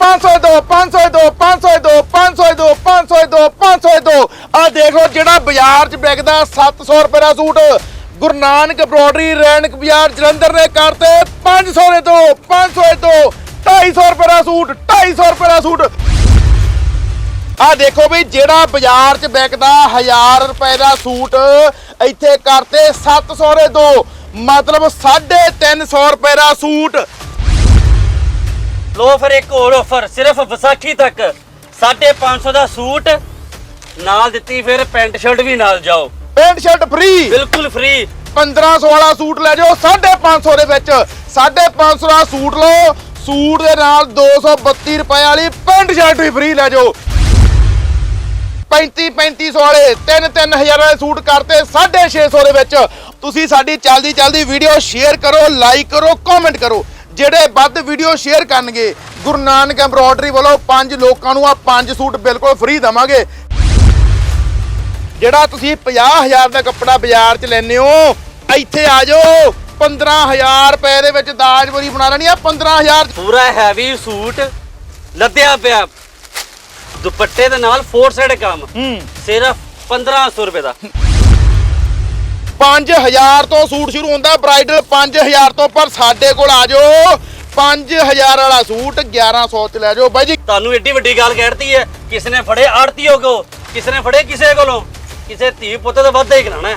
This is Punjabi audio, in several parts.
502 502 502 502 502 502 ਆ ਦੇਖੋ ਜਿਹੜਾ ਬਾਜ਼ਾਰ 'ਚ ਵਿਕਦਾ 700 ਰੁਪਏ ਦਾ ਸੂਟ। ਗੁਰੂ ਨਾਨਕ ਐਮਬ੍ਰੋਇਡਰੀ ਰੈਣਕ ਬਾਜ਼ਾਰ, ਜਲੰਧਰ ਨੇ ਕਰਤੇ 500 ਦੇ ਦੋ 500 ਦੇ ਦੋ 250 ਰੁਪਏ ਦਾ ਸੂਟ 250 ਰੁਪਏ ਦਾ ਸੂਟ। ਆ ਦੇਖੋ ਵੀ ਜਿਹੜਾ ਬਾਜ਼ਾਰ 'ਚ ਵਿਕਦਾ 1000 ਰੁਪਏ ਦਾ ਸੂਟ ਇੱਥੇ ਕਰਤੇ 700 ਦੇ ਦੋ। ਮਤਲਬ 350 ਰੁਪਏ ਦਾ ਸੂਟ। ਲੋ ਫਿਰ ਇੱਕ ਹੋਰ ਆਫਰ ਸਿਰਫ ਵਿਸਾਖੀ ਤੱਕ। 550 ਦਾ ਸੂਟ ਨਾਲ ਦਿੱਤੀ ਫਿਰ ਪੈਂਟ ਸ਼ਰਟ ਵੀ ਨਾਲ ਜਾਓ। ਪੈਂਟ ਸ਼ਰਟ ਫ੍ਰੀ ਬਿਲਕੁਲ ਫ੍ਰੀ 1500 ਵਾਲਾ ਸੂਟ ਲੈ ਜਾਓ 550 ਦੇ ਵਿੱਚ। 550 ਦਾ ਸੂਟ ਲਓ ਸੂਟ ਦੇ ਨਾਲ 232 ਰੁਪਏ ਵਾਲੀ ਪੈਂਟ ਸ਼ਰਟ ਵੀ ਫ੍ਰੀ ਲੈ ਜਾਓ। 35 3500 ਵਾਲੇ 3 3000 ਵਾਲੇ ਸੂਟ ਕਰਤੇ 650 ਦੇ ਵਿੱਚ। ਤੁਸੀਂ ਸਾਡੀ ਚੱਲਦੀ ਚੱਲਦੀ ਵੀਡੀਓ ਸ਼ੇਅਰ ਕਰੋ ਲਾਈਕ ਕਰੋ ਕਮੈਂਟ ਕਰੋ। ਜਿਹੜੇ ਵੱਧ ਵੀਡੀਓ ਸ਼ੇਅਰ ਕਰਨਗੇ ਗੁਰੂ ਨਾਨਕ ਐਮਬ੍ਰੋਇਡਰੀ ਵੱਲੋਂ ਪੰਜ ਲੋਕਾਂ ਨੂੰ ਆ ਪੰਜ ਸੂਟ ਬਿਲਕੁਲ ਫ੍ਰੀ ਦਵਾਂਗੇ। ਜਿਹੜਾ ਤੁਸੀਂ 50000 ਦਾ ਕੱਪੜਾ ਬਾਜ਼ਾਰ 'ਚ ਲੈਨੇ ਹੋ ਇੱਥੇ ਆ ਜਾਓ 15000 ਰੁਪਏ ਦੇ ਵਿੱਚ ਦਾਜ ਬੋਰੀ ਬਣਾ ਲੈਣੀ ਆ 15000 ਪੂਰਾ ਹੈਵੀ ਸੂਟ ਲੱਦਿਆ ਪਿਆ। ਦੁਪੱਟੇ ਦੇ ਨਾਲ ਫੋਰ ਸਾਈਡ ਕੰਮ। ਹੂੰ। ਸਿਰਫ 1500 ਰੁਪਏ ਦਾ। 5000 ਤੋਂ ਸੂਟ ਸ਼ੁਰੂ ਹੁੰਦਾ ਬ੍ਰਾਈਡਲ 5000 ਤੋਂ ਪਰ ਸਾਡੇ ਕੋਲ ਆ ਜਾਓ। 5000 ਵਾਲਾ ਸੂਟ 1100 ਚ ਲੈ ਜਾਓ। ਬਾਈ ਜੀ ਤੁਹਾਨੂੰ ਏਡੀ ਵੱਡੀ ਗੱਲ ਕਹਿਤੀ ਹੈ ਕਿਸ ਨੇ ਫੜੇ ਆੜਤੀਓ ਕੋ ਕਿਸ ਨੇ ਫੜੇ ਕਿਸੇ ਕੋਲੋਂ? ਕਿਸੇ ਧੀ ਪੁੱਤ ਦਾ ਵਾਧਾ ਹੀ ਕਰਾਣਾ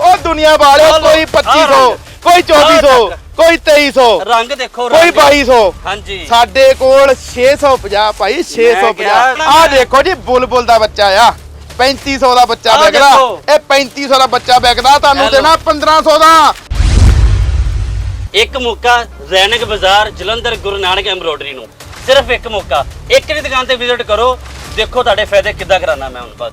ਉਹ ਦੁਨੀਆ ਵਾਲਿਓ ਕੋਈ ਆਹ 2500 ਰੰਗ। ਕੋਈ 2400 ਆਹ ਕੋਈ 2300 ਰੰਗ ਦੇਖੋ ਕੋਈ ਰੰਗ। 2200 ਹਾਂਜੀ। ਸਾਡੇ ਕੋਲ 650 ਭਾਈ 650 ਕਿਹਾ ਨਾ ਆ। ਦੇਖੋ ਜੀ ਬੁਲਬੁਲ ਦਾ ਬੱਚਾ ਆ। 3500 ਦਾ ਬੱਚਾ ਆਹ ਵਿਕਦਾ। ਦੇਖੋ। ਇਹ 3500 ਦਾ ਬੱਚਾ ਵਿਕਦਾ ਤੁਹਾਨੂੰ ਇਹ ਲਓ। ਦੇਣਾ 1500 ਦਾ। ਇੱਕ ਮੌਕਾ ਰੈਨਕ ਬਾਜ਼ਾਰ ਜਲੰਧਰ ਗੁਰੂ ਨਾਨਕ ਐਮਬ੍ਰੋਇਡਰੀ ਨੂੰ। ਸਿਰਫ ਇੱਕ ਮੌਕਾ। ਇੱਕ ਦੀ ਦੁਕਾਨ ਤੇ ਵਿਜ਼ਿਟ ਕਰੋ। ਦੇਖੋ ਤੁਹਾਡੇ ਫਾਇਦੇ ਕਿੱਦਾਂ ਕਰਾਣਾ ਮੈਂ ਹੁਣ ਬਸ।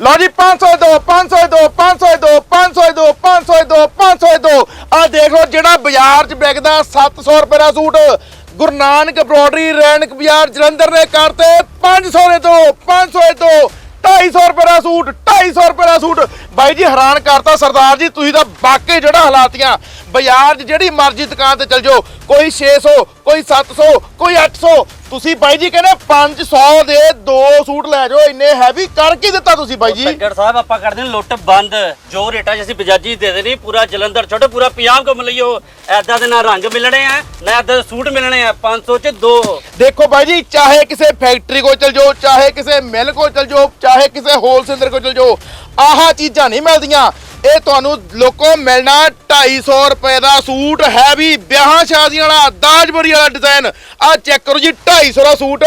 ਲਓ ਜੀ 500 ਦੋ 500 ਦੋ 500 ਦੋ 500 ਦੋ 500 ਦੋ 500 ਦੋ। ਆ ਦੇਖ ਲਓ ਜਿਹੜਾ ਬਾਜ਼ਾਰ 'ਚ ਵਿਕਦਾ 700 ਰੁਪਏ ਦਾ ਸੂਟ। ਗੁਰੂ ਨਾਨਕ ਐਮਬ੍ਰੋਇਡਰੀ ਰੈਣਕ ਬਾਜ਼ਾਰ, ਜਲੰਧਰ ਨੇ ਕਰਤੇ 500 ਦੇ ਦੋ 500 ਦੇ ਦੋ 250 ਰੁਪਏ ਦਾ ਸੂਟ 250 ਰੁਪਏ ਦਾ ਸੂਟ। ਬਾਈ ਜੀ ਹੈਰਾਨ ਕਰਤਾ ਸਰਦਾਰ ਜੀ, ਤੁਸੀਂ ਤਾਂ ਵਾਕਈ ਜਿਹੜਾ ਹਲਾਤੀਆਂ ਬਾਜ਼ਾਰ 'ਚ ਜਿਹੜੀ ਮਰਜ਼ੀ ਦੁਕਾਨ ਤੇ ਚਲ ਜਾਓ ਕੋਈ 600 ਕੋਈ 700 ਕੋਈ 800 ਤੁਸੀਂ ਬਾਈ ਜੀ ਕਹਿੰਦੇ 500 ਦੇ ਦੋ ਸੂਟ ਲੈ ਜਾਓ ਇੰਨੇ ਹੈਵੀ ਕਰ ਕੀ ਦਿੱਤਾ ਤੁਸੀਂ ਬਾਈ ਜੀ? ਸੱਜਣ ਸਾਹਿਬ ਆਪਾਂ ਕਰਦੇ ਨੇ ਲੁੱਟ ਬੰਦ। ਜੋ ਰੇਟਾਂ 'ਚ ਅਸੀਂ ਬਜਾਜੀ ਦੇ ਦੇਣੀ ਪੂਰਾ ਜਲੰਧਰ ਛੋਟੇ ਪੂਰਾ ਪੰਜਾਬ ਘੁੰਮ ਲਈਓ। ਐਦਾਂ ਦੇ ਨਾ ਰੰਗ ਮਿਲਣੇ ਆ ਨਾ ਐਦਾਂ ਦੇ ਸੂਟ ਮਿਲਣੇ ਆ 500 'ਚ ਦੋ। ਦੇਖੋ ਬਾਈ ਜੀ ਚਾਹੇ ਕਿਸੇ ਫੈਕਟਰੀ ਕੋਲ ਚਲ ਜਾਓ ਚਾਹੇ ਕਿਸੇ ਮਿਲ ਕੋਲ ਚਲ ਜਾਓ ਚਾਹੇ ਕਿਸੇ ਹੋਲਸੇਲਰ ਕੋਲ ਚਲ ਜਾਓ ਆਹ ਚੀਜ਼ਾਂ ਨਹੀਂ ਮਿਲਦੀਆਂ। ਇਹ ਤੁਹਾਨੂੰ ਲੋਕੋ ਮਿਲਣਾ 250 ਰੁਪਏ ਦਾ ਸੂਟ ਹੈ ਵੀ ਵਿਆਹਾਂ ਸ਼ਾਦੀਆਂ ਵਾਲਾ ਦਾਜਬਰੀ ਵਾਲਾ ਡਿਜ਼ਾਈਨ ਆਹ ਚੈੱਕ ਕਰੋ ਜੀ 250 ਦਾ ਸੂਟ।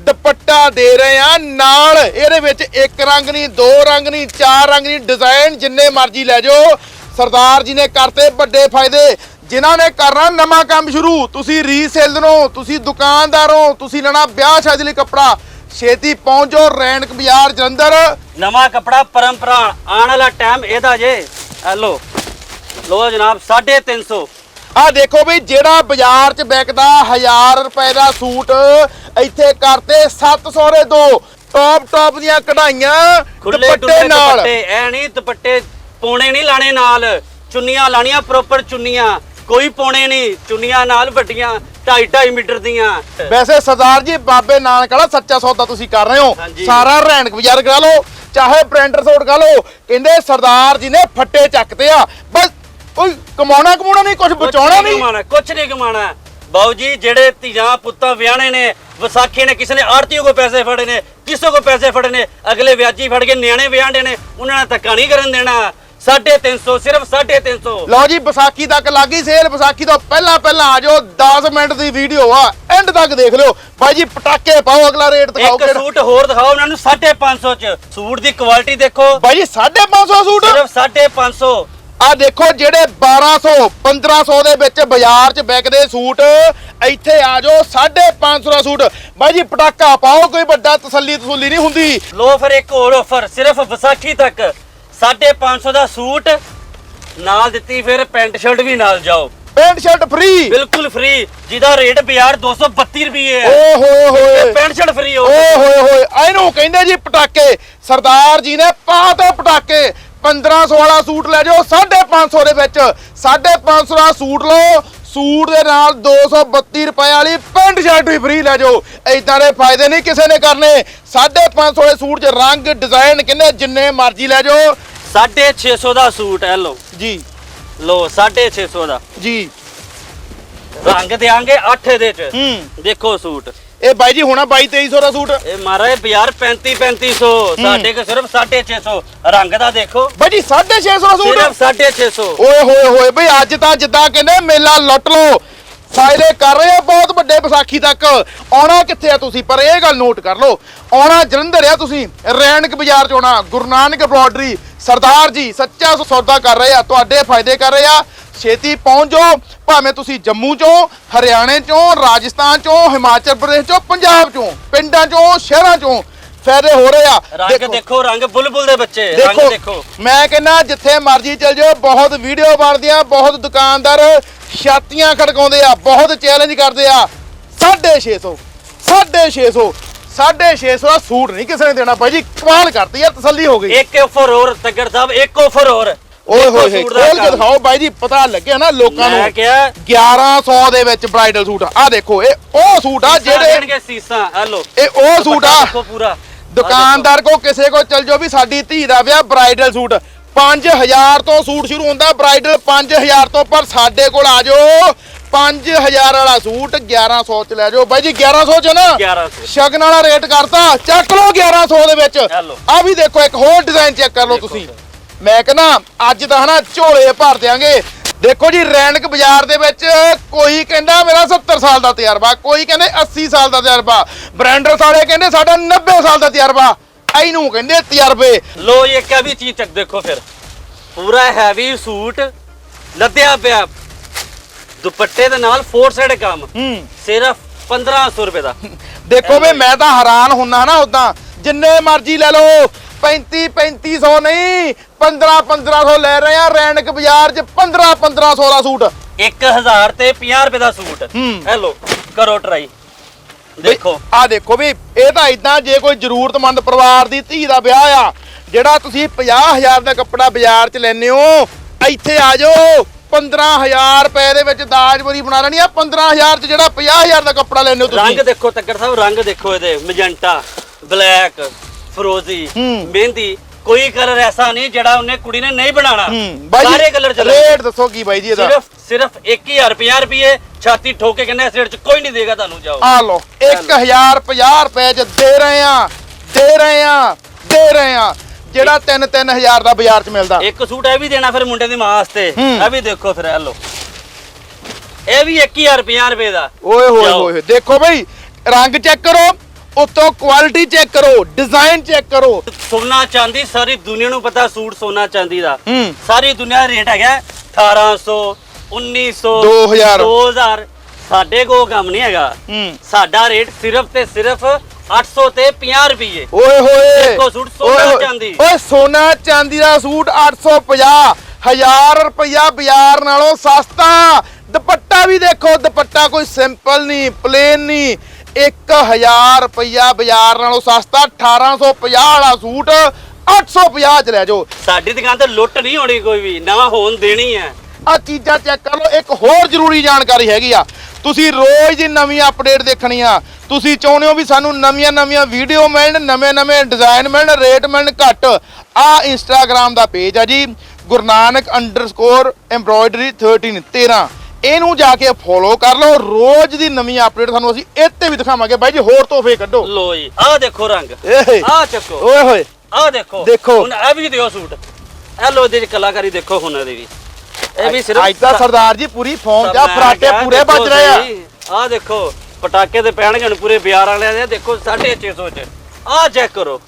ਦੁਪੱਟਾ ਦੇ ਰਹੇ ਆ ਨਾਲ, ਇਹਦੇ ਵਿੱਚ ਇੱਕ ਰੰਗ ਨਹੀਂ, ਦੋ ਰੰਗ ਨਹੀਂ, ਚਾਰ ਰੰਗ ਨਹੀਂ ਡਿਜ਼ਾਈਨ ਜਿੰਨੇ ਮਰਜ਼ੀ ਲੈ ਜਾਓ। ਸਰਦਾਰ ਜੀ ਨੇ ਕਰਤੇ ਵੱਡੇ ਫਾਇਦੇ। ਜਿਨ੍ਹਾਂ ਨੇ ਕਰਨਾ ਨਵਾਂ ਕੰਮ ਸ਼ੁਰੂ, ਤੁਸੀਂ ਰੀਸੇਲਰੋਂ ਤੁਸੀਂ ਦੁਕਾਨਦਾਰ ਹੋ, ਤੁਸੀਂ ਲੈਣਾ ਵਿਆਹ ਸ਼ਾਦੀ ਲਈ ਕੱਪੜਾ। ਛੇਤੀ ਪਹੁੰਚੋ ਰੈਣਕ ਬਾਜ਼ਾਰ ਜਲੰਧਰ। ਨਵਾਂ ਕਪੜਾ ਪਰੰਪਰਾ ਆਉਣ ਵਾਲਾ ਟਾਈਮ ਇਹਦਾ ਜੇ। ਆ ਲੋ ਜਨਾਬ 350 ਆ ਦੇਖੋ ਵੀ ਜਿਹੜਾ ਬਾਜ਼ਾਰ 'ਚ ਵਿਕਦਾ 1000 ਰੁਪਏ ਦਾ ਸੂਟ ਇੱਥੇ ਕਰਤੇ 700 ਦੇ ਦੋ। ਟੌਪ ਟੌਪ ਦੀਆਂ ਕਢਾਈਆਂ ਦੁਪੱਟੇ ਨਾਲ। ਐ ਨਹੀਂ ਦੁਪੱਟੇ ਪੌਣੇ ਨਹੀਂ ਲਾਣੇ ਨਾਲ। ਚੁੰਨੀਆਂ ਲਾਣੀਆਂ ਪ੍ਰੋਪਰ ਚੁੰਨੀਆਂ। ਕੋਈ ਪੌਣੇ ਨਹੀਂ ਚੁੰਨੀਆਂ ਨਾਲ ਵੱਡੀਆਂ 2.5 2.5 ਮੀਟਰ ਦੀਆਂ। ਵੈਸੇ ਸਰਦਾਰ ਜੀ ਬਾਬੇ ਨਾਨਕ ਵਾਲਾ ਸੱਚਾ ਸੌਦਾ ਤੁਸੀਂ ਕਰ ਰਹੇ ਹੋ। ਹਾਂਜੀ। ਸਾਰਾ ਰੈਣਕ ਬਾਜ਼ਾਰ ਕਰਾ ਲਓ ਚਾਹੇ ਬ੍ਰਾਂਡਰ ਸੂਟ ਕਰਾ ਲਓ। ਕਹਿੰਦੇ ਸਰਦਾਰ ਜੀ ਨੇ ਫੱਟੇ ਚੱਕਦੇ ਆ। ਬਸ ਕੋਈ ਕਮਾਉਣਾ ਕਮਾਉਣਾ ਨਹੀਂ ਕੁਝ ਬਚਾਉਣਾ ਨਹੀਂ ਕਮਾਣਾ ਕੁਛ ਨਹੀਂ ਕਮਾਣਾ ਬਾਊ ਜੀ ਜਿਹੜੇ ਧੀਆਂ ਪੁੱਤਾਂ ਵਿਆਹਣੇ ਨੇ ਵਿਸਾਖੀ ਨੇ ਕਿਸੇ ਨੇ ਆੜਤੀਓ ਕੋ ਪੈਸੇ ਫੜੇ ਨੇ ਕਿਸੇ ਕੋ ਪੈਸੇ ਫੜੇ ਨੇ ਅਗਲੇ ਵਿਆਜੀ ਫੜ ਕੇ ਨਿਆਣੇ ਵਿਆਹਣੇ ਨੇ ਉਹਨਾਂ ਨੇ ਧੱਕਾ ਨਹੀਂ ਕਰਨ ਦੇਣਾ। 350 ਸਿਰਫ 350 ਲਓ ਜੀ ਵਿਸਾਖੀ ਤੱਕ ਲੱਗੀ ਸੇਲ। ਵਿਸਾਖੀ ਤੋਂ ਪਹਿਲਾਂ ਪਹਿਲਾਂ ਆ ਜਾਓ। 10 ਮਿੰਟ ਦੀ ਵੀਡੀਓ ਆ। ਐਂਡ ਤੱਕ ਦੇਖ ਲਿਓ। ਬਾਈ ਜੀ ਪਟਾਕੇ ਪਾਓ ਅਗਲਾ ਰੇਟ ਦਿਖਾਓ ਇੱਕ ਕਿਹੜਾ। ਸੂਟ ਹੋਰ ਦਿਖਾਓ ਉਹਨਾਂ ਨੂੰ 550 ਚ। ਸੂਟ ਦੀ ਕੁਆਲਿਟੀ ਦੇਖੋ। ਬਾਈ ਜੀ 550 ਸੂਟ? ਸਿਰਫ 550 ਆ ਦੇਖੋ ਜਿਹੜੇ 1200 1500 ਦੇ ਵਿੱਚ ਬਾਜ਼ਾਰ 'ਚ ਵਿਕਦੇ ਸੂਟ ਇੱਥੇ ਆ ਜਾਓ 550 ਦਾ ਸੂਟ। ਬਾਈ ਜੀ ਪਟਾਕਾ ਪਾਓ ਕੋਈ ਵੱਡਾ ਤਸੱਲੀ ਤਸੁੱਲੀ ਨਹੀਂ ਹੁੰਦੀ। ਲੋ ਫਿਰ ਇੱਕ ਹੋਰ ਆਫਰ ਸਿਰਫ ਵਿਸਾਖੀ ਤੱਕ। 550 ਦਾ ਸੂਟ ਨਾਲ ਦਿੱਤੀ ਫਿਰ ਪੈਂਟ ਸ਼ਰਟ ਵੀ ਨਾਲ ਜਾਓ। Pant shirt free? ਬਿਲਕੁਲ ਫ੍ਰੀ। ਜਿਹਦਾ ਰੇਟ ਬਾਜ਼ਾਰ 232 ਰੁਪਏ ਹੈ। ਓ ਹੋਏ ਹੋਏ। ਪੈਂਟ ਸ਼ਰਟ ਫ੍ਰੀ ਹੋ ਓ ਹੋਏ ਹੋਏ। ਇਹਨੂੰ ਕਹਿੰਦੇ ਜੀ ਪਟਾਕੇ। ਸਰਦਾਰ ਜੀ ਨੇ ਪਾਤੇ ਪਟਾਕੇ। 1500 ਵਾਲਾ ਸੂਟ ਲੈ ਜਾਓ 550 ਦੇ ਵਿੱਚ। 550 ਦਾ ਸੂਟ ਲਓ ਸੂਟ ਦੇ ਨਾਲ 232 ਰੁਪਏ ਵਾਲੀ ਪੈਂਟ ਸ਼ਰਟ ਵੀ ਫ੍ਰੀ ਲੈ ਜਾਓ। ਇਦਾਂ ਦੇ ਫਾਇਦੇ ਨਹੀਂ ਕਿਸੇ ਨੇ ਕਰਨੇ। 550 ਦੇ ਸੂਟ 'ਚ ਰੰਗ ਡਿਜ਼ਾਈਨ ਕਿੰਨੇ ਜਿੰਨੇ ਮਰਜ਼ੀ ਲੈ ਜਾਓ। 650 ਦਾ ਸੂਟ ਹੈ ਲੋ ਜੀ। ਲੋ 650 ਦਾ। ਜੀ। ਰੰਗ ਦੇਾਂਗੇ 8 ਦੇ ਚ। ਹੂੰ। ਦੇਖੋ ਸੂਟ। ਇਹ ਬਾਈ ਜੀ ਹੋਣਾ 22 2300 ਦਾ ਸੂਟ। ਇਹ ਮਾਰਾ ਬਾਜ਼ਾਰ 35 3500 ਸਾਡੇ ਕੋ ਸਿਰਫ 650 ਰੰਗ ਦਾ ਦੇਖੋ। ਬਾਈ ਜੀ 650 ਦਾ ਸੂਟ। ਸਿਰਫ 650 ਓਏ ਹੋਏ ਹੋਏ ਬਈ ਅੱਜ ਤਾਂ ਜਿੱਦਾਂ ਕਹਿੰਦੇ ਮੇਲਾ ਲੁੱਟ ਲਓ ਫਾਇਦੇ ਕਰ ਰਹੇ ਆ ਬਹੁਤ ਵੱਡੇ ਵਿਸਾਖੀ ਤੱਕ। ਆਉਣਾ ਕਿੱਥੇ ਆ ਤੁਸੀਂ? ਪਰ ਇਹ ਗੱਲ ਨੋਟ ਕਰ ਲਓ। ਆਉਣਾ ਜਲੰਧਰ ਆ ਤੁਸੀਂ। ਰੈਣਕ ਬਾਜ਼ਾਰ ਚ ਆਉਣਾ। ਗੁਰੂ ਨਾਨਕ ਐਮਬ੍ਰੋਇਡਰੀ ਸਰਦਾਰ ਜੀ, ਸੱਚਾ ਸੌਦਾ ਕਰ ਰਹੇ ਆ। ਤੁਹਾਡੇ ਫਾਇਦੇ ਕਰ ਰਹੇ ਆ। ਛੇਤੀ ਪਹੁੰਚ ਜਾਓ। ਭਾਵੇਂ ਤੁਸੀਂ ਜੰਮੂ ਚੋਂ, ਹਰਿਆਣੇ ਚੋਂ, ਰਾਜਸਥਾਨ ਚੋਂ, ਹਿਮਾਚਲ ਪ੍ਰਦੇਸ਼ ਚੋਂ, ਪੰਜਾਬ ਚੋਂ, ਪਿੰਡਾਂ ਚੋਂ, ਸ਼ਹਿਰਾਂ ਚੋਂ ਫਾਇਦੇ ਹੋ ਰਹੇ ਆ। ਰੰਗ ਦੇਖੋ। ਰੰਗ ਬੁਲਬੁਲ ਦੇ ਬੱਚੇ ਰੰਗ ਦੇਖੋ ਮੈਂ ਕਹਿੰਦਾ ਜਿੱਥੇ ਮਰਜ਼ੀ ਚਲ ਜਾਓ ਬਹੁਤ ਵੀਡੀਓ ਬਣਦੀਆਂ ਬਹੁਤ ਦੁਕਾਨਦਾਰ ਛਾਤੀਆਂ ਖੜਕਾਉਂਦੇ ਆ ਬਹੁਤ ਚੈਲੰਜ ਕਰਦੇ ਆ। 650 650 650 ਦਾ ਸੂਟ ਨਹੀਂ ਕਿਸੇ ਨੇ ਦੇਣਾ। ਭਾਈ ਜੀ ਕਮਾਲ ਕਰਤੀ ਯਾਰ ਤਸੱਲੀ ਹੋ ਗਈ। ਇੱਕ ਆਫਰ ਹੋਰ ਤੱਗੜ ਸਾਹਿਬ ਇੱਕ ਆਫਰ ਹੋਰ। ਓਏ ਹੋਏ ਹੋਏ ਖੋਲ ਕੇ। ਦਿਖਾਓ ਬਾਈ ਜੀ ਪਤਾ ਲੱਗਿਆ ਨਾ ਲੋਕਾਂ ਨੂੰ। ਮੈਂ ਕਿਹਾ 1100 ਦੇ ਵਿੱਚ ਬ੍ਰਾਈਡਲ ਸੂਟ ਆ। ਦੇਖੋ ਇਹ ਉਹ ਸੂਟ ਆ ਜਿਹੜੇ ਜਿਹੜੇ ਸੀਸਾਂ। ਆ ਲੋ ਇਹ ਉਹ ਸੂਟ ਆ। ਦੇਖੋ ਪੂਰਾ। ਦੁਕਾਨਦਾਰ ਕੋ ਕਿਸੇ ਕੋ ਚਲ ਜਾਓ ਵੀ ਸਾਡੀ ਧੀ ਦਾ ਵਿਆਹ ਬ੍ਰਾਈਡਲ ਸੂਟ। 5000 ਤੋਂ ਸੂਟ ਸ਼ੁਰੂ ਹੁੰਦਾ ਬ੍ਰਾਈਡਲ 5000 ਤੋਂ ਪਰ ਸਾਡੇ ਕੋਲ ਆ ਜਾਓ। 5000 ਵਾਲਾ ਸੂਟ 1100 ਚ ਲੈ ਜਾਓ। ਬਾਈ ਜੀ 1100 ਚ ਨਾ? 1100 ਸ਼ਗਨ ਵਾਲਾ ਰੇਟ ਕਰਤਾ। ਚੱਕ ਲਓ 1100 ਦੇ ਵਿੱਚ। ਆ ਵੀ ਦੇਖੋ ਇੱਕ ਹੋਰ ਡਿਜ਼ਾਈਨ ਚੈੱਕ ਕਰ ਲਓ ਤੁਸੀਂ। ਮੈਂ ਕਹਿੰਦਾ ਅੱਜ ਤਾਂ ਹਨਾ ਝੋਲੇ ਭਰ ਦਿਆਂਗੇ। ਦੇਖੋ ਜੀ ਰੈਣਕ ਬਾਜ਼ਾਰ ਦੇ ਵਿੱਚ ਕੋਈ ਕਹਿੰਦਾ ਮੇਰਾ 70 ਸਾਲ ਦਾ ਤਜਰਬਾ ਕੋਈ ਕਹਿੰਦੇ 80 ਸਾਲ ਦਾ ਤਜਰਬਾ ਬ੍ਰਾਂਡਰਸ ਵਾਲੇ ਕਹਿੰਦੇ ਸਾਡਾ 90 ਸਾਲ ਦਾ ਤਜਰਬਾ ਇਹਨੂੰ ਕਹਿੰਦੇ ਤਜਰਬੇ। ਲੋ ਇਹ ਕਿਆ ਵੀ ਚੀਜ਼ ਚੱਕ ਦੇਖੋ ਫਿਰ। ਪੂਰਾ ਹੈਵੀ ਸੂਟ ਲੱਦਿਆ ਪਿਆ। ਦੁਪੱਟੇ ਦੇ ਨਾਲ ਫੋਰ ਸਾਈਡ ਕੰਮ। ਸਿਰਫ 1500 ਰੁਪਏ ਦਾ। ਦੇਖੋ ਵੀ ਮੈਂ ਤਾਂ ਹੈਰਾਨ ਹੁੰਨਾ ਨਾ ਉਦਾਂ। ਜਿੰਨੇ ਮਰਜ਼ੀ ਲੈ ਲਓ 35 3500 ਨਹੀਂ 15 1500 ਲੈ ਰਹੇ ਆ ਰੈਣਕ ਬਾਜ਼ਾਰ 'ਚ 15 1500 ਦਾ ਸੂਟ 1000 ਤੇ 50 ਰੁਪਏ ਦਾ ਸੂਟ। ਹੂੰ। ਹੈਲੋ ਕਰੋ ਟਰਾਈ ਦੇਖੋ। ਆ ਦੇਖੋ ਵੀ ਇਹ ਤਾਂ ਇਦਾਂ ਜੇ ਕੋਈ ਜ਼ਰੂਰਤਮੰਦ ਪਰਿਵਾਰ ਦੀ ਧੀ ਦਾ ਵਿਆਹ ਆ ਜਿਹੜਾ ਤੁਸੀਂ 50000 ਦਾ ਕੱਪੜਾ ਬਾਜ਼ਾਰ 'ਚ ਲੈਨੇ ਹੋ ਇੱਥੇ ਆ ਜਾਓ 15000 ਰੁਪਏ ਦੇ ਵਿੱਚ ਦਾਜ ਬਰੀ ਬਣਾ ਲੈਣੀ ਆ 15000 'ਚ ਜਿਹੜਾ 50000 ਦਾ ਕੱਪੜਾ ਲੈਨੇ ਹੋ ਰੰਗ ਤੁਸੀਂ ਦੇਖੋ ਤੱਕਰ ਸਾਹਿਬ ਰੰਗ ਦੇਖੋ ਇਹਦੇ ਮੈਜੈਂਟਾ ਬਲੈਕ ਫਰੋਜ਼ੀ ਹੂੰ। ਮਹਿੰਦੀ ਕੋਈ ਕਲਰ ਐਸਾ ਨਹੀਂ ਜਿਹੜਾ ਉਹਨੇ ਕੁੜੀ ਨੇ ਨਹੀਂ ਬਣਾਣਾ ਹੂੰ ਬਾਈ ਸਾਰੇ ਕਲਰ ਚੱਲੇ। ਰੇਟ ਦੱਸੋ ਕੀ ਬਾਈ ਜੀ ਇਹਦਾ? ਸਿਰਫ ਸਿਰਫ 1050 ਰੁਪਏ ਛਾਤੀ ਠੋਕੇ ਕਹਿੰਦੇ ਇਸ ਰੇਟ ਚ ਕੋਈ ਨਹੀਂ ਦੇਗਾ ਤੁਹਾਨੂੰ ਜਾਓ। ਆ ਲਓ 1050 ਰੁਪਏ 'ਚ ਦੇ ਰਹੇ ਆ ਦੇ ਰਹੇ ਆ ਦੇ ਰਹੇ ਆ। ਜਿਹੜਾ 3-3000 ਦਾ ਬਾਜ਼ਾਰ 'ਚ ਮਿਲਦਾ। ਇੱਕ ਸੂਟ ਇਹ ਵੀ ਦੇਣਾ ਫਿਰ ਮੁੰਡੇ ਦੀ ਮਾਂ ਵਾਸਤੇ। ਹੂੰ। ਇਹ ਵੀ ਦੇਖੋ ਫਿਰ ਇਹ ਲਓ। ਇਹ ਵੀ 1050 ਰੁਪਏ ਦਾ। ਓਏ ਹੋਏ ਜਾਓ। ਹੋਏ। ਦੇਖੋ ਬਈ ਰੰਗ ਚੈੱਕ ਕਰੋ। ਉੱਤੋਂ ਕੁਆਲਿਟੀ ਚੈੱਕ ਕਰੋ ਡਿਜ਼ਾਈਨ ਚੈੱਕ ਕਰੋ। ਸੋਨਾ ਚਾਂਦੀ ਸਾਰੀ ਦੁਨੀਆ ਨੂੰ ਪਤਾ ਸੂਟ ਸੋਨਾ ਚਾਂਦੀ ਦਾ। ਹੂੰ। ਸਾਰੀ ਦੁਨੀਆ ਦਾ ਰੇਟ ਹੈਗਾ 1800 1900 2000 2000 ਸਾਡੇ ਕੋਲ ਕੰਮ ਨਹੀਂ ਹੈਗਾ। ਹੂੰ। ਸਾਡਾ ਰੇਟ ਸਿਰਫ ਤੇ ਸਿਰਫ 800 ਤੇ 50 ਰੁਪਏ ਓਏ ਹੋਏ। ਦੇਖੋ ਸੂਟ ਸੋਨਾ ਓਏ ਹੋਏ। ਚਾਂਦੀ। ਓਏ ਸੋਨਾ ਚਾਂਦੀ ਦਾ ਸੂਟ 850 1000 ਰੁਪਇਆ ਬਾਜ਼ਾਰ ਨਾਲੋਂ ਸਸਤਾ। ਦੁਪੱਟਾ ਵੀ ਦੇਖੋ ਦੁਪੱਟਾ ਕੋਈ ਸਿੰਪਲ ਨਹੀਂ ਪਲੇਨ ਨਹੀਂ। 1000 ਰੁਪਇਆ ਬਾਜ਼ਾਰ ਨਾਲੋਂ ਸਸਤਾ 1850 ਵਾਲਾ ਸੂਟ 850 ਚ ਲੈ ਜਾਓ। ਸਾਡੀ ਦੁਕਾਨ ਤੇ ਲੁੱਟ ਨਹੀਂ ਹੋਣੀ ਕੋਈ ਵੀ ਨਵਾਂ ਹੋਣ ਦੇਣੀ ਹੈ ਆ ਚੀਜ਼ਾਂ ਚੈੱਕ ਕਰ ਲਓ ਇੱਕ ਹੋਰ ਜ਼ਰੂਰੀ ਜਾਣਕਾਰੀ ਹੈਗੀ ਆ। ਤੁਸੀਂ ਰੋਜ਼ ਦੀ ਨਵੀਂ ਅਪਡੇਟ ਦੇਖਣੀ ਆ ਤੁਸੀਂ ਚਾਹੁੰਦੇ ਹੋ ਵੀ ਸਾਨੂੰ ਨਵੀਆਂ ਨਵੀਆਂ ਵੀਡੀਓ ਮਿਲਣ ਨਵੇਂ ਨਵੇਂ ਡਿਜ਼ਾਈਨ ਮਿਲਣ ਰੇਟ ਮਿਲਣ ਘੱਟ। ਆ ਇੰਸਟਾਗ੍ਰam ਦਾ ਪੇਜ ਆ ਜੀ ਗੁਰਨਾਨਕ ਅੰਡਰਸਕੋਰ ਐਮਬ੍ਰੋਇਡਰੀ 13 13 ਇਹਨੂੰ ਜਾ ਕੇ ਫੋਲੋ ਕਰ ਲਓ। ਰੋਜ਼ ਦੀ ਨਵੀਂ ਅਪਡੇਟ ਤੁਹਾਨੂੰ ਅਸੀਂ ਇੱਥੇ ਵੀ ਦਿਖਾਵਾਂਗੇ। ਬਾਈ ਜੀ ਹੋਰ ਤੋਹਫੇ ਕੱਢੋ। ਲੋ ਜੀ ਆਹ ਦੇਖੋ ਰੰਗ। ਏ ਆਹ ਚੱਕੋ। ਓਏ ਹੋਏ। ਆਹ ਦੇਖੋ। ਦੇਖੋ। ਹੁਣ ਇਹ ਵੀ ਦਿਓ ਸੂਟ। ਇਹ ਲੋ ਚ ਕਲਾਕਾਰੀ ਦੇਖੋ ਹੁਣ ਇਹਦੀ ਵੀ। ਇਹ ਵੀ ਸਿਰਫ ਅੱਜ ਤਾਂ ਸਰਦਾਰ ਜੀ ਪੂਰੀ ਫੌਮ ਆ, ਫਰਾਟੇ ਪੂਰੇ ਵੱਜ ਰਹੇ ਆ। ਆਹ ਦੇਖੋ ਪਟਾਕੇ ਤੇ ਪੈਣਗੇ ਹੁਣ ਪੂਰੇ ਬਿਆਰ ਵਾਲਿਆਂ ਦੇ। ਦੇਖੋ 650 ਚ। ਆਹ ਚੈੱਕ ਕਰੋ।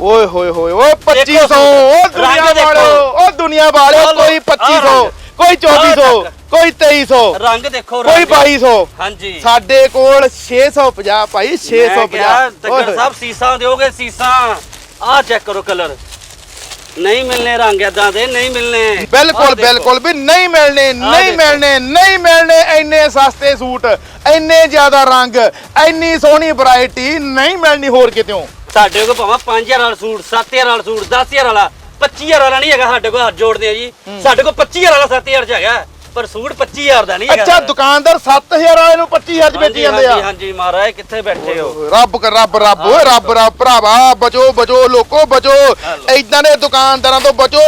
ਓਏ ਹੋਏ ਹੋਏ ਓਏ 2500 ਦੇਖੋ, ਓ ਦੁਨੀਆ ਰੰਗ ਦੇਖੋ। ਵਾਲਿਓ ਓ ਦੁਨੀਆ ਵਾਲਿਓ ਆਹ ਲਓ, ਕੋਈ ਆਹ 2500 ਰੰਗ। ਕੋਈ 2400 ਆਹ ਤੱਕ। ਕੋਈ 2300 ਰੰਗ ਦੇਖੋ ਕੋਈ ਰੰਗ। 2200 ਹਾਂਜੀ। ਸਾਡੇ ਕੋਲ 650 ਭਾਈ ਮੈਂ ਕਿਹਾ 650 ਤੱਕਰ ਸਾਹਿਬ ਸੀਸਾਂ ਦਿਓਗੇ ਸੀਸਾਂ? ਆਹ ਚੈੱਕ ਕਰੋ ਕਲਰ ਨਹੀਂ ਮਿਲਨੇ ਰੰਗ ਏਦਾਂ ਦੇ ਨਹੀਂ ਮਿਲਨੇ। ਆਹ ਬਿਲਕੁਲ ਦੇਖੋ। ਬਿਲਕੁਲ ਵੀ ਨਹੀਂ ਮਿਲਣੇ ਨਹੀਂ ਦੇਖੋ। ਮਿਲਣੇ ਨਹੀਂ ਮਿਲਣੇ ਇੰਨੇ ਸਸਤੇ ਸੂਟ ਇੰਨੇ ਜ਼ਿਆਦਾ ਰੰਗ ਇੰਨੀ ਸੋਹਣੀ ਵੈਰਾਈਟੀ ਨਹੀਂ ਮਿਲਣੀ ਹੋਰ ਕਿਤੇੋਂ ਸਾਡੇ ਕੋਲ ਭਾਵੇਂ 5000 ਵਾਲਾ ਸੂਟ 7000 ਵਾਲਾ ਸੂਟ 10000 ਵਾਲਾ 25000 ਵਾਲਾ ਨਹੀਂ ਹੈਗਾ ਸਾਡੇ ਕੋਲ ਹੱਥ ਜੋੜਦੇ ਆ ਜੀ। ਸਾਡੇ ਕੋਲ 25000 ਵਾਲਾ 7000 ਚ ਹੈਗਾ। ਪਰ ਸੂਟ 25000 ਦਾ ਨਹੀਂ ਹੈਗਾ ਅੱਛਾ ਦੁਕਾਨਦਾਰ 7000 ਵਾਲੇ ਨੂੰ 25000 ਚ ਵੇਚੀ ਹਾਂਜੀ ਜਾਂਦੇ ਹਾਂਜੀ ਆ। ਹਾਂਜੀ ਮਹਾਰਾਜ ਕਿੱਥੇ ਬੈਠੇ ਹੋ? ਰੱਬ ਕਰ ਰੱਬ ਰੱਬ ਓਏ ਰੱਬ ਰੱਬ ਭਰਾਵਾ ਬਚੋ ਬਚੋ ਲੋਕੋ ਬਚੋ। ਐਦਾਂ ਦੇ ਦੁਕਾਨਦਾਰਾਂ ਤੋਂ ਬਚੋ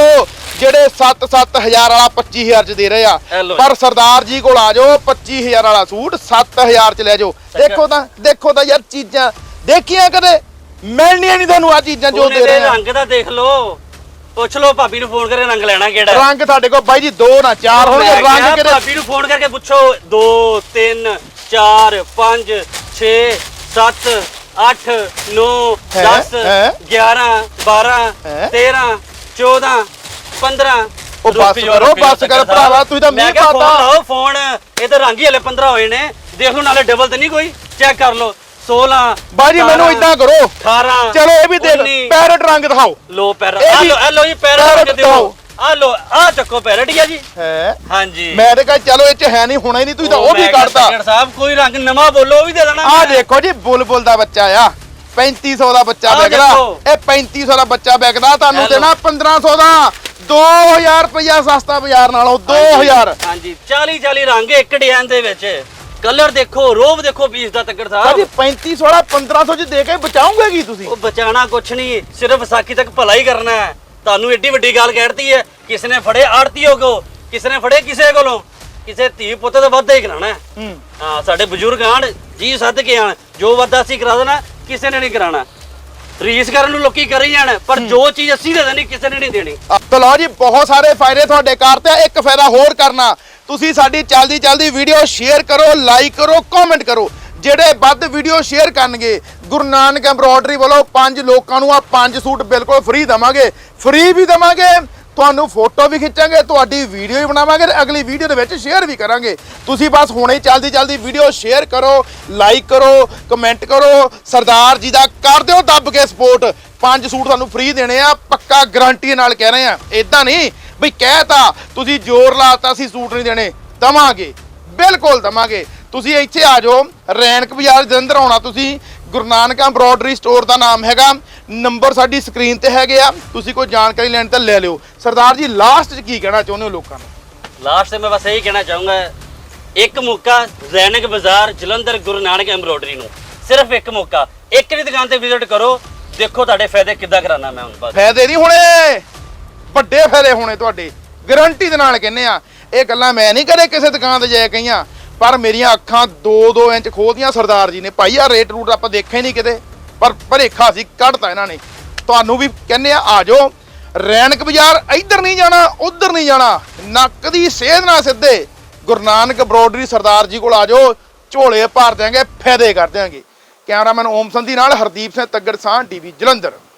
ਜਿਹੜੇ 7-7000 ਵਾਲਾ 25000 ਚ ਦੇ ਰਹੇ ਆ। ਪਰ ਸਰਦਾਰ ਜੀ ਕੋਲ ਆ ਜਾਓ 25000 ਵਾਲਾ ਸੂਟ 7000 ਚ ਲੈ ਜਾਓ। ਦੇਖੋ ਤਾਂ ਦੇਖੋ ਤਾਂ ਯਾਰ ਚੀਜ਼ਾਂ। ਦੇਖੀਆਂ ਕਦੇ? ਮਿਲਣੀਆਂ ਨਹੀਂ ਤੁਹਾਨੂੰ ਆ ਚੀਜ਼ਾਂ ਜੋ ਦੇ ਦੇ ਰਹੇ ਆ। ਰੰਗ ਦਾ ਦੇਖ ਲਓ। ਪੁੱਛ ਲਓ ਭਾਬੀ ਨੂੰ ਫੋਨ ਕਰਕੇ ਰੰਗ ਲੈਣਾ ਕਿਹੜਾ ਰੰਗ ਤੁਹਾਡੇ ਕੋਲ ਬਾਈ ਜੀ ਦੋ ਨਾ ਚਾਰ ਹੋਣਗੇ ਮੈਂ ਕਿਹਾ ਰੰਗ ਕਿਹੜੇ ਭਾਬੀ ਨੂੰ ਫੋਨ ਕਰਕੇ ਪੁੱਛੋ। 2 3 4 5 6 7 8 9 ਹੈ, 10 ਹੈ। 11 12 ਹੈ। 13 14 15 ਉਹ ਬੱਸ ਕਰੋ, ਬੱਸ ਕਰ ਭਰਾਵਾ, ਤੁਸੀਂ ਤਾਂ ਮੀਂਹ ਪਾਤਾ। ਫੋਨ ਇਹ ਤਾਂ ਰੰਗ ਹੀ ਹਲੇ 15 ਹੋਏ ਨੇ। ਦੇਖ ਲਓ ਨਾਲੇ ਡਬਲ ਤੇ ਨਹੀਂ ਕੋਈ। ਚੈੱਕ ਕਰ ਲਓ। 16 ਬਾਈ ਜੀ ਮੈਨੂੰ 17, ਇਦਾਂ ਕਰੋ। 18 ਚਲੋ ਇਹ ਵੀ ਦੇਖ 19, ਪੈਰਟ ਰੰਗ ਦਿਖਾਓ। ਲੋ ਪੈਰਾ ਇਹ ਆ ਲੋ ਆ ਲੋ ਜੀ ਪੈਰਾ ਪੈਰਟ ਰੰਗ ਦਿਓ। ਆ ਲੋ ਆ ਚੱਕੋ ਪੈਰਟ ਹੀ ਆ ਜੀ? ਹੈ। ਹਾਂਜੀ। ਮੈਂ ਤੇ ਕਹਾਂ ਚਲੋ ਇਹ ਚ ਹੈ ਨਹੀਂ ਹੋਣਾ ਹੀ ਨਹੀਂ ਤੁਸੀਂ ਤਾਂ ਉਹ ਵੀ ਕੱਢਤਾ। ਸਾਹਿਬ ਕੋਈ ਰੰਗ ਨਵਾਂ ਬੋਲੋ ਉਹ ਵੀ ਦੇ ਦੇਣਾ ਆ। ਦੇਖੋ ਜੀ ਬੁਲਬੁਲ ਦਾ ਬੱਚਾ ਆ। 3500 ਦਾ ਬੱਚਾ ਵਿਕਦਾ। ਇਹ 3500 ਦਾ ਬੱਚਾ ਵਿਕਦਾ ਤੁਹਾਨੂੰ। ਦੇਣਾ 1500 ਦਾ। 2000 ਰੁਪਇਆ ਸਸਤਾ ਬਾਜ਼ਾਰ ਨਾਲੋਂ 2000 ਹਾਂਜੀ। 40 40 ਰੰਗ ਇੱਕ ਡਿਜ਼ਾਈਨ ਦੇ ਵਿੱਚ। ਕਲਰ ਦੇਖੋ ਰੋਬ ਦੇਖੋ ਪੀਸ ਦਾ ਤੱਕੜ ਭਾਜੀ ਸਾਹਿਬ 3500 ਵਾਲਾ 1500 ਚ ਦੇ ਕੇ ਬਚਾਉਂਗੇ ਕੀ ਤੁਸੀਂ? ਉਹ ਬਚਾਣਾ ਕੁਛ ਨਹੀਂ ਸਿਰਫ ਵਿਸਾਖੀ ਤੱਕ ਭਲਾ ਹੀ ਕਰਨਾ ਹੈ। ਤੁਹਾਨੂੰ ਏਡੀ ਵੱਡੀ ਗੱਲ ਕਹਿਤੀ ਹੈ ਕਿਸ ਨੇ ਫੜੇ ਆੜਤੀਓ ਕੋ? ਕਿਸ ਨੇ ਫੜੇ ਕਿਸੇ ਕੋਲੋਂ? ਕਿਸੇ ਧੀ ਪੁੱਤ ਤੋਂ ਵੱਧ ਹੀ ਕਰਾਣਾ ਹੈ। ਹੂੰ। ਹਾਂ ਸਾਡੇ ਬਜ਼ੁਰਗ ਆਣ ਜੀ ਸੱਦ ਕੇ ਆਣ ਜੋ ਵਾਦਾ ਅਸੀਂ ਕਰਾ ਦੇਣਾ ਕਿਸੇ ਨੇ ਨਹੀਂ ਕਰਾਣਾ ਰੀਸ ਕਰਨ ਨੂੰ ਲੋਕੀ ਕਰੀ ਜਾਣ, ਪਰ ਜੋ ਚੀਜ਼ ਅਸੀਂ ਦੇ ਦੇਣੀ, ਕਿਸੇ ਨੇ ਨਹੀਂ ਦੇਣੀ। ਤਾਂ ਲਓ ਜੀ, ਬਹੁਤ ਸਾਰੇ ਫਾਇਦੇ ਤੁਹਾਡੇ ਕਾਰ ਤੇ ਆ, ਇੱਕ ਫਾਇਦਾ ਹੋਰ ਕਰਨਾ। ਤੁਸੀਂ ਸਾਡੀ ਚੱਲਦੀ ਚੱਲਦੀ ਵੀਡੀਓ ਸ਼ੇਅਰ ਕਰੋ ਲਾਈਕ ਕਰੋ ਕਮੈਂਟ ਕਰੋ। ਜਿਹੜੇ ਵੱਧ ਵੀਡੀਓ ਸ਼ੇਅਰ ਕਰਨਗੇ, ਗੁਰੂ ਨਾਨਕ ਐਮਬਰੋਇਡਰੀ ਵੱਲੋਂ ਪੰਜ ਲੋਕਾਂ ਨੂੰ ਆ ਪੰਜ ਸੂਟ ਬਿਲਕੁਲ ਫ੍ਰੀ ਦਵਾਂਗੇ। ਫ੍ਰੀ ਵੀ ਦਵਾਂਗੇ ਤੁਹਾਨੂੰ ਫੋਟੋ ਵੀ ਖਿੱਚਾਂਗੇ, ਤੁਹਾਡੀ ਵੀਡੀਓ ਵੀ ਬਣਾਵਾਂਗੇ ਤੇ ਅਗਲੀ ਵੀਡੀਓ ਦੇ ਵਿੱਚ ਸ਼ੇਅਰ ਵੀ ਕਰਾਂਗੇ। ਤੁਸੀਂ ਬਸ ਹੁਣੇ ਹੀ ਚੱਲਦੀ ਚੱਲਦੀ ਵੀਡੀਓ ਸ਼ੇਅਰ ਕਰੋ ਲਾਈਕ ਕਰੋ ਕਮੈਂਟ ਕਰੋ, ਸਰਦਾਰ ਜੀ ਦਾ ਕਰ ਦਿਓ ਦੱਬ ਕੇ ਸਪੋਰਟ ਪੰਜ ਸੂਟ ਤੁਹਾਨੂੰ ਫ੍ਰੀ ਦੇਣੇ ਆ, ਪੱਕਾ ਗਾਰੰਟੀ ਨਾਲ ਕਹਿ ਰਹੇ ਆ। ਇਦਾਂ ਨਹੀਂ, ਬਈ ਕਹਿਤਾ ਤੁਸੀਂ ਜ਼ੋਰ ਲਾਤਾ ਅਸੀਂ ਸੂਟ ਨਹੀਂ ਦੇਣੇ, ਦਵਾਂਗੇ, ਬਿਲਕੁਲ ਦਵਾਂਗੇ। ਤੁਸੀਂ ਇੱਥੇ ਆ ਜਾਓ, ਰੈਣਕ ਬਾਜ਼ਾਰ ਜਲੰਧਰ ਆਉਣਾ ਤੁਸੀਂ ਗੁਰੂ ਨਾਨਕ ਐਮਬਰੋਇਡਰੀ ਸਟੋਰ ਦਾ ਨਾਮ ਹੈਗਾ। ਨੰਬਰ ਸਾਡੀ ਸਕਰੀਨ ਤੇ ਹੈਗੇ ਆ। ਤੁਸੀਂ ਕੋਈ ਜਾਣਕਾਰੀ ਲੈਣ ਤਾਂ ਲੈ ਲਿਓ। ਸਰਦਾਰ ਜੀ ਲਾਸਟ 'ਚ ਕੀ ਕਹਿਣਾ ਚਾਹੁੰਦੇ ਹੋ ਲੋਕਾਂ ਨੂੰ? ਲਾਸਟ ਤੇ ਮੈਂ ਬਸ ਇਹੀ ਕਹਿਣਾ ਚਾਹੂੰਗਾ ਇੱਕ ਮੌਕਾ ਜ਼ੈਨਿਕ ਬਾਜ਼ਾਰ ਜਲੰਧਰ ਗੁਰੂ ਨਾਨਕ ਐਮਬਰੋਇਡਰੀ ਨੂੰ। ਸਿਰਫ ਇੱਕ ਮੌਕਾ। ਇੱਕ ਦੀ ਦੁਕਾਨ ਤੇ ਵਿਜ਼ਿਟ ਕਰੋ ਦੇਖੋ ਤੁਹਾਡੇ ਫਾਇਦੇ ਕਿੱਦਾਂ ਕਰਾਣਾ ਮੈਂ ਹੁਣ ਬਸ। ਫਾਇਦੇ ਨਹੀਂ ਹੋਣੇ। ਵੱਡੇ ਫਾਇਦੇ ਹੋਣੇ ਤੁਹਾਡੇ। ਗਾਰੰਟੀ ਦੇ ਨਾਲ ਕਹਿੰਨੇ ਆ ਇਹ ਗੱਲਾਂ ਮੈਂ ਨਹੀਂ ਕਦੇ ਕਿਸੇ ਦੁਕਾਨ ਤੇ ਜਾ ਕੇ ਕਹੀਆਂ। ਪਰ ਮੇਰੀਆਂ ਅੱਖਾਂ 2-2 ਇੰਚ ਖੋਲਦੀਆਂ ਸਰਦਾਰ ਜੀ ਨੇ। ਭਾਈ ਆ ਰੇਟ ਰੂਟ ਆਪਾਂ ਦੇਖਿਆ ਨਹੀਂ ਕਿਤੇ। ਪਰ ਭਰੇਖਾ ਸੀ ਕੱਢਤਾ ਇਹਨਾਂ ਨੇ। ਤੁਹਾਨੂੰ ਵੀ ਕਹਿੰਨੇ ਆ ਆ ਜਾਓ। ਰੈਣਕ ਬਾਜ਼ਾਰ ਇੱਧਰ ਨਹੀਂ ਜਾਣਾ, ਉੱਧਰ ਨਹੀਂ ਜਾਣਾ। ਨੱਕ ਦੀ ਸੇਧ ਨਾਲ ਸਿੱਧੇ ਗੁਰੂ ਨਾਨਕ ਬਰੋਡਰੀ ਸਰਦਾਰ ਜੀ ਕੋਲ ਆ ਜਾਓ। ਝੋਲੇ ਭਰ ਦਿਆਂਗੇ, ਫਾਇਦੇ ਕਰ ਦਿਆਂਗੇ। ਕੈਮਰਾਮੈਨ ਓਮ ਸੰਧੀ ਨਾਲ ਹਰਦੀਪ ਸਿੰਘ ਤੱਗੜ ਸਾਹ ਟੀਵੀ ਜਲੰਧਰ।